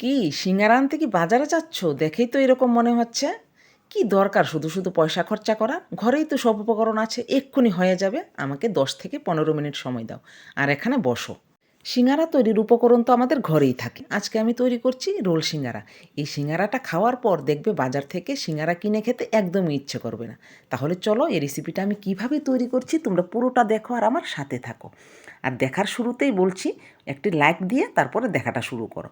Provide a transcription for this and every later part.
কি সিঙ্গারা আনতে কি বাজারে যাচ্ছ? দেখেই তো এরকম মনে হচ্ছে। কি দরকার শুধু শুধু পয়সা খরচা করা? ঘরেই তো সব উপকরণ আছে, এক্ষুনি হয়ে যাবে। আমাকে দশ থেকে পনেরো মিনিট সময় দাও। আর এখানে বসো। সিঙ্গারা তৈরির উপকরণ তো আমাদের ঘরেই থাকে। আজকে আমি তৈরি করছি রোল সিঙ্গারা। এই সিঙ্গারাটা খাওয়ার পর দেখবে বাজার থেকে সিঙ্গারা কিনে খেতে একদমই ইচ্ছে করবে না। তাহলে চলো এই রেসিপিটা আমি কীভাবে তৈরি করছি তোমরা পুরোটা দেখো আর আমার সাথে থাকো। আর দেখার শুরুতেই বলছি, একটি লাইক দিয়ে তারপরে দেখাটা শুরু করো।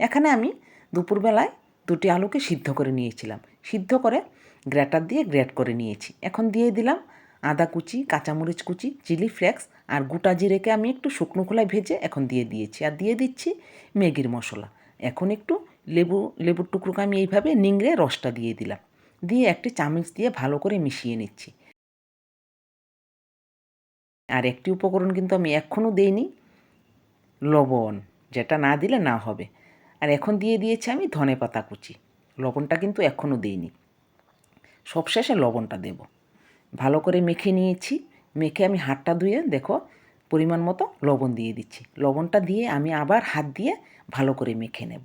এখানে আমি দুপুরবেলায় দুটি আলুকে সিদ্ধ করে নিয়েছিলাম। সিদ্ধ করে গ্রেটার দিয়ে গ্রেট করে নিয়েছি। এখন দিয়ে দিলাম আদা কুচি, কাঁচামরিচ কুচি, চিলি ফ্লেক্স আর গোটা জিরেকে আমি একটু শুকনো খোলায় ভেজে এখন দিয়ে দিয়েছি। আর দিয়ে দিচ্ছি ম্যাগির মশলা। এখন একটু লেবু, লেবুর টুকরোকে আমি এইভাবে নিংড়ে রসটা দিয়ে দিলাম। দিয়ে একটি চামচ দিয়ে ভালো করে মিশিয়ে নিচ্ছি। আর একটি উপকরণ কিন্তু আমি এখনও দেইনি, লবণ। যেটা না দিলে না হবে। আর এখন দিয়ে দিয়েছি আমি ধনে পাতা কুচি। লবণটা কিন্তু এখনও দিইনি। সবশেষে লবণটা দেব। ভালো করে মেখে নিয়েছি। মেখে আমি হাতটা ধুয়ে দেখো পরিমাণ মতো লবণ দিয়ে দিচ্ছি। লবণটা দিয়ে আমি আবার হাত দিয়ে ভালো করে মেখে নেব।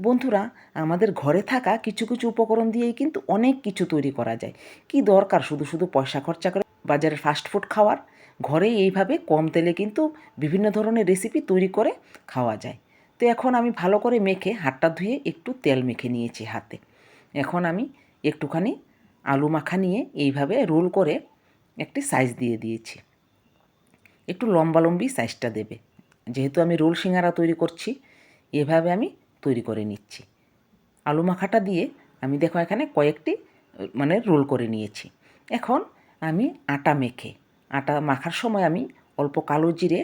বন্ধুরা, আমাদের ঘরে থাকা কিছু কিছু উপকরণ দিয়েই কিন্তু অনেক কিছু তৈরি করা যায়। কি দরকার শুধু শুধু পয়সা খরচা করে বাজারের ফাস্টফুড খাওয়ার? ঘরে এইভাবে কম তেলে কিন্তু বিভিন্ন ধরনের রেসিপি তৈরি করে খাওয়া যায়। তো এখন আমি ভালো করে মেখে হাতটা ধুয়ে একটু তেল মেখে নিয়েছি হাতে। এখন আমি একটুখানি আলু মাখা নিয়ে এইভাবে রোল করে একটি সাইজ দিয়ে দিয়েছি। একটু লম্বালম্বি সাইজটা দেবে। যেহেতু আমি রোল সিঙ্গারা তৈরি করছি, এভাবে আমি তৈরি করে নিচ্ছি। আলু মাখাটা দিয়ে আমি দেখো এখানে কয়েকটি মানে রোল করে নিয়েছি। এখন আমি আটা মেখে, আটা মাখার সময় আমি অল্প কালো জিরে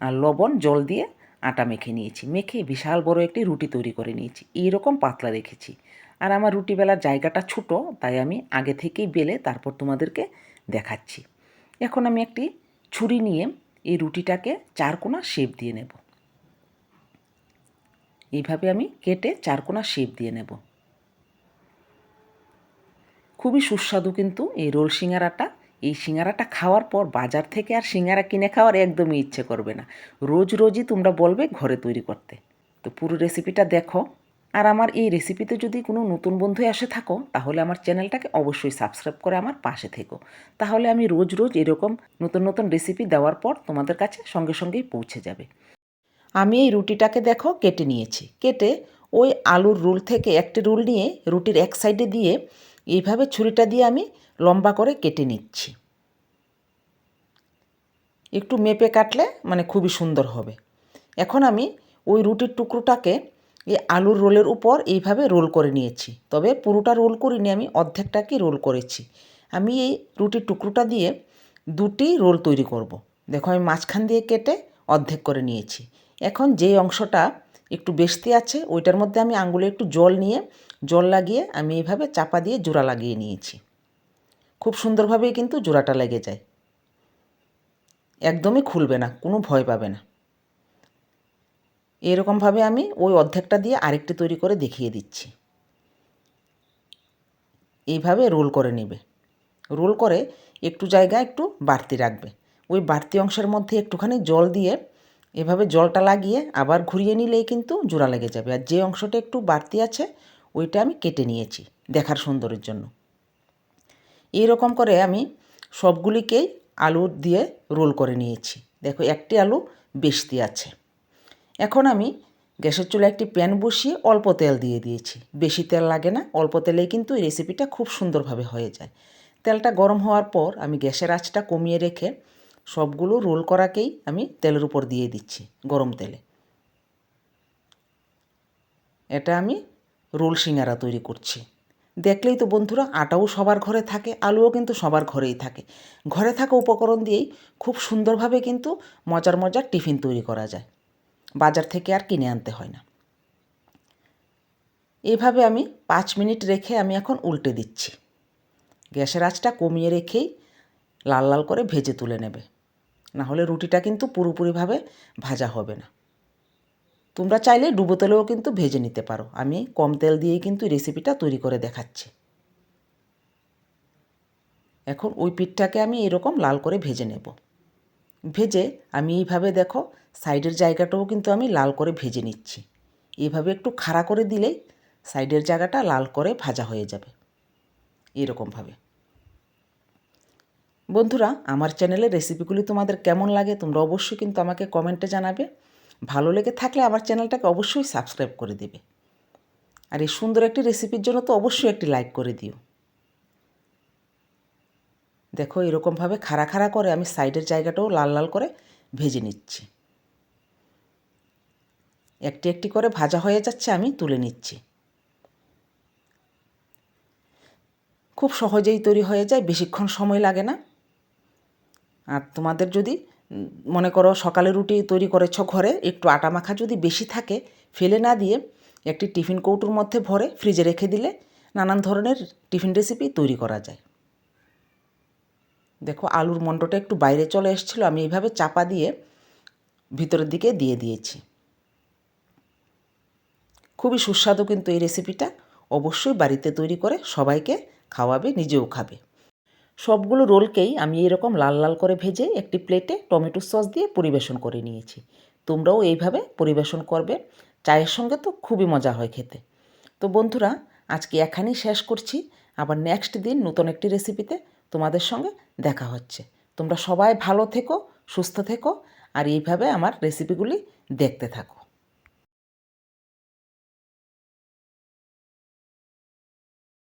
আর লবণ জল দিয়ে আটা মেখে নিয়েছি। মেখে বিশাল বড় একটি রুটি তৈরি করে নিয়েছি। এইরকম পাতলা রেখেছি। আর আমার রুটি বেলার জায়গাটা ছোটো, তাই আমি আগে থেকেই বেলে তারপর তোমাদেরকে দেখাচ্ছি। এখন আমি একটি ছুরি নিয়ে এই রুটিটাকে চারকোনা শেপ দিয়ে নেব। এইভাবে আমি কেটে চারকোনা শেপ দিয়ে নেব। খুবই সুস্বাদু কিন্তু এই রোল সিঙ্গারাটা। এই সিঙ্গারাটা খাওয়ার পর বাজার থেকে আর সিঙ্গারা কিনে খাওয়ার একদমই ইচ্ছে করবে না। রোজ রোজই তোমরা বলবে ঘরে তৈরি করতে। তো পুরো রেসিপিটা দেখো। আর আমার এই রেসিপিতে যদি কোনো নতুন বন্ধু এসে থাকো, তাহলে আমার চ্যানেলটাকে অবশ্যই সাবস্ক্রাইব করে আমার পাশে থেকো। তাহলে আমি রোজ রোজ এরকম নতুন নতুন রেসিপি দেওয়ার পর তোমাদের কাছে সঙ্গে সঙ্গেই পৌঁছে যাবে। আমি এই রুটিটাকে দেখো কেটে নিয়েছি। কেটে ওই আলুর রোল থেকে একটি রোল নিয়ে রুটির এক সাইডে দিয়ে এইভাবে ছুরিটা দিয়ে আমি লম্বা করে কেটে নিচ্ছি। একটু মেপে কাটলে মানে খুবই সুন্দর হবে। এখন আমি ওই রুটির টুকরোটাকে এই আলুর রোলের উপর এইভাবে রোল করে নিয়েছি। তবে পুরোটা রোল করিনি আমি, অর্ধেকটাকে রোল করেছি। আমি এই রুটির টুকরোটা দিয়ে দুটি রোল তৈরি করব। দেখো আমি মাঝখান দিয়ে কেটে অর্ধেক করে নিয়েছি। এখন যেই অংশটা একটু বেশতি আছে, ওইটার মধ্যে আমি আঙ্গুলে একটু জল নিয়ে, জল লাগিয়ে আমি এইভাবে চাপা দিয়ে জোড়া লাগিয়ে নিয়েছি। খুব সুন্দরভাবেই কিন্তু জোড়াটা লেগে যায়। একদমই খুলবে না, কোনো ভয় পাবে না। এরকমভাবে আমি ওই অর্ধেকটা দিয়ে আরেকটি তৈরি করে দেখিয়ে দিচ্ছি। এইভাবে রোল করে নেবে। রোল করে একটু জায়গা একটু বাড়তি রাখবে। ওই বাড়তি অংশের মধ্যে একটুখানি জল দিয়ে এভাবে জলটা লাগিয়ে আবার ঘুরিয়ে নিলেই কিন্তু জোড়া লেগে যাবে। আর যে অংশটা একটু বাড়তি আছে, ওইটা আমি কেটে নিয়েছি দেখার সুন্দরের জন্য। এইরকম করে আমি সবগুলিকেই আলু দিয়ে রোল করে নিয়েছি। দেখো, একটি আলু বেশতি আছে। এখন আমি গ্যাসের চুলে একটি প্যান বসিয়ে অল্প তেল দিয়ে দিয়েছি। বেশি তেল লাগে না, অল্প তেলেই কিন্তু এই রেসিপিটা খুব সুন্দরভাবে হয়ে যায়। তেলটা গরম হওয়ার পর আমি গ্যাসের আঁচটা কমিয়ে রেখে সবগুলো রোল করাকেই আমি তেলের উপর দিয়ে দিচ্ছি, গরম তেলে। এটা আমি রোল সিঙ্গারা তৈরি করছি। দেখলেই তো বন্ধুরা, আটাও সবার ঘরে থাকে, আলুও কিন্তু সবার ঘরেই থাকে। ঘরে থাকা উপকরণ দিয়েই খুব সুন্দরভাবে কিন্তু মজার মজার টিফিন তৈরি করা যায়। বাজার থেকে আর কিনে আনতে হয় না। এভাবে আমি পাঁচ মিনিট রেখে আমি এখন উল্টে দিচ্ছি। গ্যাসের আঁচটা কমিয়ে রেখেই লাল লাল করে ভেজে তুলে নেবে। না হলে রুটিটা কিন্তু পুরোপুরিভাবে ভাজা হবে না। তোমরা চাইলে ডুবো তেলেও কিন্তু ভেজে নিতে পারো। আমি কম তেল দিয়েই কিন্তু রেসিপিটা তৈরি করে দেখাচ্ছি। এখন ওই পিঠটাকে আমি এরকম লাল করে ভেজে নেব। ভেজে আমি এইভাবে দেখো, সাইডের জায়গাটাও কিন্তু আমি লাল করে ভেজে নিচ্ছি। এভাবে একটু খাড়া করে দিলেই সাইডের জায়গাটা লাল করে ভাজা হয়ে যাবে। এরকমভাবে। বন্ধুরা, আমার চ্যানেলের রেসিপিগুলি তোমাদের কেমন লাগে তোমরা অবশ্যই কিন্তু আমাকে কমেন্টে জানাবে। ভালো লেগে থাকলে আমার চ্যানেলটাকে অবশ্যই সাবস্ক্রাইব করে দেবে। আর এই সুন্দর একটি রেসিপির জন্য তো অবশ্যই একটি লাইক করে দিও। দেখো, এরকমভাবে খাড়া খাড়া করে আমি সাইডের জায়গাটাও লাল লাল করে ভেজে নিচ্ছি। একটি একটি করে ভাজা হয়ে যাচ্ছে, আমি তুলে নিচ্ছি। খুব সহজেই তৈরি হয়ে যায়, বেশিক্ষণ সময় লাগে না। আর তোমাদের যদি মনে করো সকালে রুটি তৈরি করেছ ঘরে, একটু আটা মাখা যদি বেশি থাকে, ফেলে না দিয়ে একটি টিফিন কৌটোর মধ্যে ভরে ফ্রিজে রেখে দিলে নানান ধরনের টিফিন রেসিপি তৈরি করা যায়। দেখো আলুর মন্ডটা একটু বাইরে চলে এসেছিল, আমি এইভাবে চাপা দিয়ে ভিতরের দিকে দিয়ে দিয়েছি। খুবই সুস্বাদু কিন্তু এই রেসিপিটা অবশ্যই বাড়িতে তৈরি করে সবাইকে খাওয়াবে, নিজেও খাবে। সবগুলো রোলকেই আমি এরকম লাল লাল করে ভেজে একটি প্লেটে টমেটো সস দিয়ে পরিবেশন করে নিয়েছি। তোমরাও এইভাবে পরিবেশন করবে। চায়ের সঙ্গে তো খুবই মজা হয় খেতে। তো বন্ধুরা, আজকে এখানেই শেষ করছি। আবার নেক্সট দিন নতুন একটি রেসিপিতে তোমাদের সঙ্গে দেখা হচ্ছে। তোমরা সবাই ভালো থেকো, সুস্থ থেকো, আর এইভাবে আমার রেসিপিগুলি দেখতে থাকো।